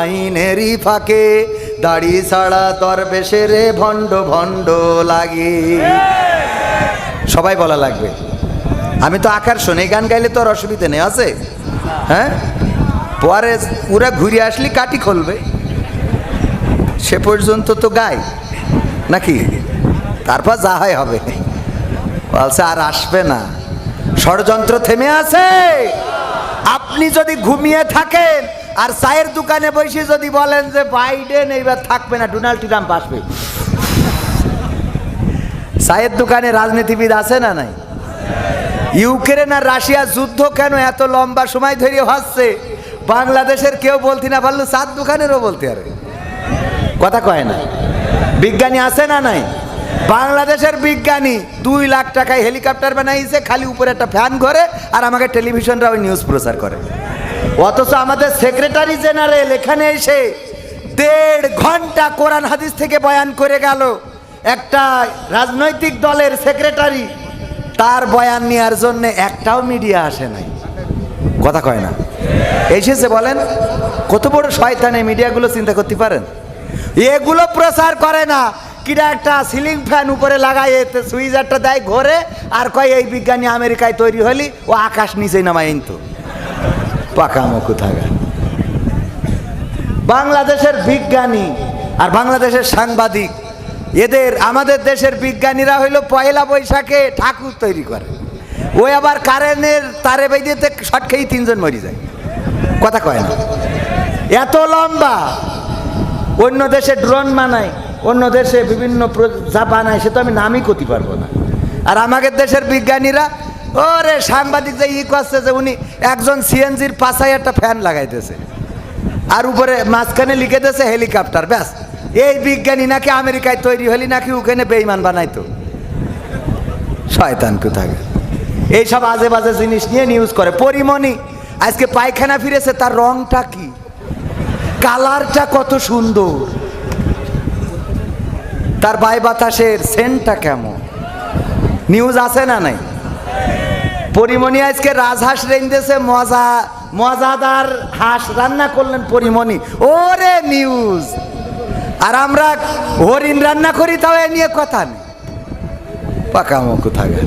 আইনেরই ফাঁকে, দাড়ি ছাড়া দরবেশের ভণ্ড ভণ্ড লাগে। সবাই বলা লাগবে। আমি তো আকার শুনে, গান গাইলে তো আর অসুবিধা নেই, আছে? হ্যাঁ? পরে ওরা ঘুরে আসলি কাটি খুলবে। সে পর্যন্ত তো গাই, নাকি? তারপর যা হয় হবে। বলছে, আর আসবে না। ষড়যন্ত্র থেমে আছে। আপনি যদি ঘুমিয়ে থাকেন আর চায়ের দোকানে বসে যদি বলেন যে বাইডেন, এইবার থাকবে না, ডোনাল্ড ট্রাম্প আসবে। চায়ের দোকানে রাজনীতিবিদ আছে না নাই? ইউক্রেন আর রাশিয়া যুদ্ধ কেন এত লম্বা সময় ধরে হচ্ছে? বাংলাদেশের কেউ বলতে না পারল চার দোকানেরও বলতে আরে। কথা কয় না। বিজ্ঞানী আছে না নাই? বাংলাদেশের বিজ্ঞানী দুই লাখ টাকায় হেলিকপ্টার বানাইছে, খালি উপরে একটা ফ্যান ঘরে, আর আমাকে টেলিভিশনরা ওই নিউজ প্রচার করে। অথচ আমাদের সেক্রেটারি জেনারেল এখানে এসে দেড় ঘণ্টা কোরআন হাদিস থেকে বয়ান করে গেল। একটা রাজনৈতিক দলের সেক্রেটারি তার বয়ান নেওয়ার জন্য একটাও মিডিয়া আসে নাই। কথা কয় না। এসেছে বলেন, কত বড় শয়তানে মিডিয়াগুলো চিন্তা করতে পারেন? এগুলো প্রচার করে না। কিরা একটা সিলিং ফ্যান উপরে লাগাই এতে সুইজারটা দেয় ঘরে, আর কয়, এই বিজ্ঞানী আমেরিকায় তৈরি হলি, ও আকাশ নিচে নামাই তো পাকা মুখু থাকা বাংলাদেশের বিজ্ঞানী আর বাংলাদেশের সাংবাদিক, এদের, আমাদের দেশের বিজ্ঞানীরা হইল পয়লা বৈশাখে ঠাকুর তৈরি করে। ওই আবার কারেন্টের তারে বেঁধেতে শট খেয়েই তিনজন মরি যায়। কথা কয় না। এত লম্বা। অন্য দেশে ড্রোন বানায়, অন্য দেশে বিভিন্ন যা বানায় সে তো আমি নামই করতে পারব না। আর আমাদের দেশের বিজ্ঞানীরা ওরে সাংবাদিক যে ই করছে যে উনি একজন সিএনজির পাশায় একটা ফ্যান লাগাইতেছে। আর উপরে মাঝখানে লিখে দিয়েছে হেলিকপ্টার, ব্যাস। এই বিজ্ঞানী নাকি আমেরিকায় তৈরি হলি নাকি ওখানে বেইমান বানাইতো। শয়তান কোথায় এইসব আজে বাজে জিনিস নিয়ে নিউজ করে। পরিমণি, আজকে পায়খানা ফিরেছে, তার রংটা কি? কালারটা কত সুন্দর। তার বাই বাতাসের সেন্টটা কেমন? নিউজ আছে না নাই? পরিমণি আজকে রাজহাঁস রেঞ্জেছে মজা, মজাদার হাঁস রান্না করলেন পরিমণি। ওরে নিউজ আর আমরা হরিণ রান্না করি, তাও এ নিয়ে কথা নেই। পাকা মুখ থাকে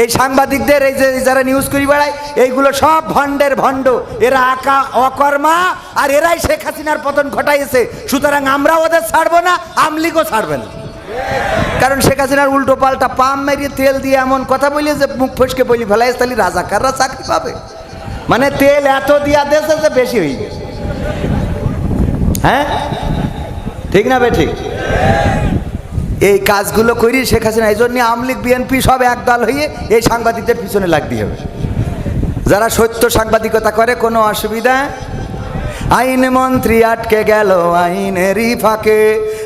এই সাংবাদিকদের, এই যে যারা নিউজ করি বেড়ায়, এইগুলো সব ভণ্ডের ভণ্ড। এরা আকা অকর্মা, আর এরাই শেখ হাসিনার পতন ঘটাইছে। সুতরাং আমরা ওদের ছাড়বো না, আমলিগও ছাড়বে না। কারণ শেখ হাসিনার উল্টো পাল্টা পাম মেরিয়ে তেল দিয়ে এমন কথা বলি যে মুখ ফসকে বলি ফেলাই তাহলে রাজাকাররা চাকরি পাবে? মানে তেল এত দিয়া দেশে যে বেশি হয়ে গেছে। হ্যাঁ? ঠিক না বে ঠিক এই কাজগুলো করি শেখ হাসিনা, এই জন্য আমলিগ বিএনপি সব একদল হয়ে এই সাংবাদিকদের পিছনে লাগতে হবে। যারা সত্য সাংবাদিকতা করে, কোনো অসুবিধা? আইন মন্ত্রী আটকে গেল আইনেরই ফাঁকে।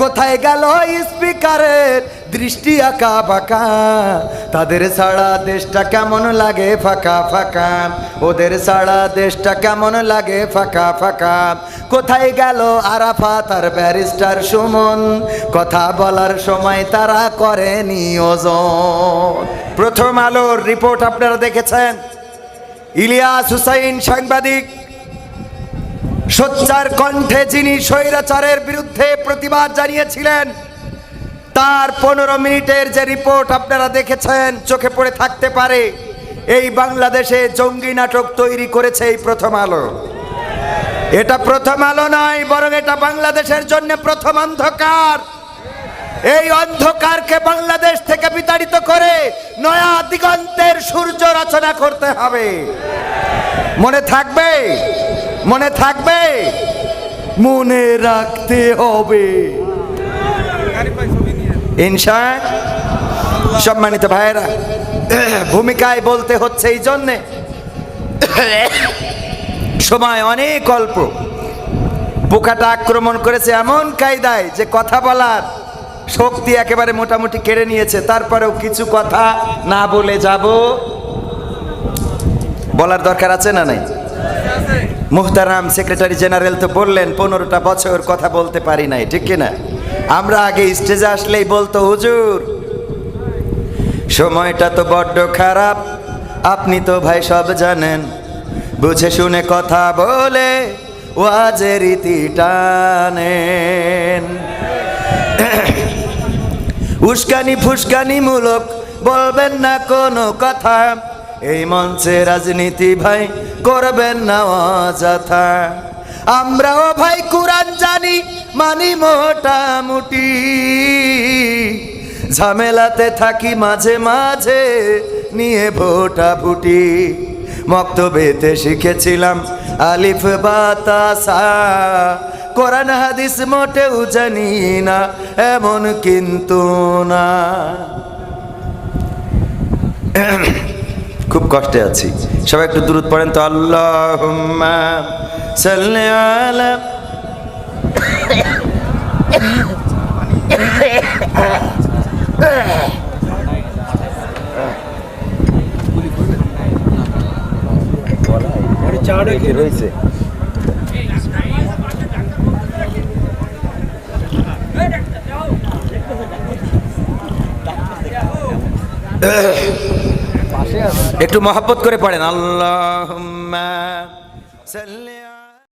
কোথায় গেল স্পিকারের দৃষ্টি আঁকা বাঁকা তাদের ছাড়া দেশটা কেমন লাগে ফাঁকা ফাঁকা? ওদের ছাড়া দেশটা কেমন লাগে ফাঁকা ফাঁকা? কোথায় গেল আরাফা তার ব্যারিস্টার সুমন? কথা বলার সময় তারা করে নিয়োজন প্রথম আলোর রিপোর্ট আপনারা দেখেছেন? ইলিয়াস হুসাইন সাংবাদিক। সোচ্চার কণ্ঠে যিনি স্বৈরাচারের বিরুদ্ধে প্রতিবাদ জানিয়েছিলেন, তার পনেরো মিনিটের যে রিপোর্ট আপনারা দেখেছেন, চোখে পড়ে থাকতে পারে, এই বাংলাদেশে জঙ্গি নাটক তৈরি করেছে এই প্রথম আলো। এটা প্রথম আলো নয়, বরং এটা বাংলাদেশের জন্য প্রথম অন্ধকার। এই অন্ধকারকে বাংলাদেশ থেকে বিতাড়িত করে নয়া দিগন্তের সূর্য রচনা করতে হবে। মনে থাকবে? মনে থাকবে? মনে রাখতে হবে। সম্মানিত ভাইয়েরা, ভূমিকায় বলতে হচ্ছে এই জন্যে, সময় অনেক অল্প। পোকাটা আক্রমণ করেছে এমন কায়দায় যে কথা বলার শক্তি একেবারে মোটামুটি কেড়ে নিয়েছে। তারপরেও কিছু কথা না বলে যাব। বলার দরকার আছে না নাই? মুহতারাম সেক্রেটারি জেনারেল তো বললেন, পনেরোটা বছর কথা বলতে পারি নাই, ঠিক কিনা আমরা আগে স্টেজে আসলেই বলতো, হুজুর, সময়টা তো বড্ড খারাপ, আপনি তো ভাই সব জানেন। বুঝে শুনে কথা বলে, ওয়াজের রীতি টানেন। উস্কানি ফুসকানি মূলক বলবেন না কোনো কথা। এই মঞ্চে রাজনীতি ভাই করবেন না অযথা। আমরাও ভাই কোরআন জানি, মানি মোটামুটি ঝামেলাতে থাকি মাঝে মাঝে, নিয়ে ভোটা ভুটি। মক্তবেতে শিখেছিলাম আলিফ বাতাসা। কোরআন হাদিস মোটেও জানি না, এমন কিন্তু না। খুব কষ্টে আছি। সবাই একটু দূরত পড়েন তো আল্লাহ রয়েছে একটু মহব্বত করে পড়েন। আল্লাহ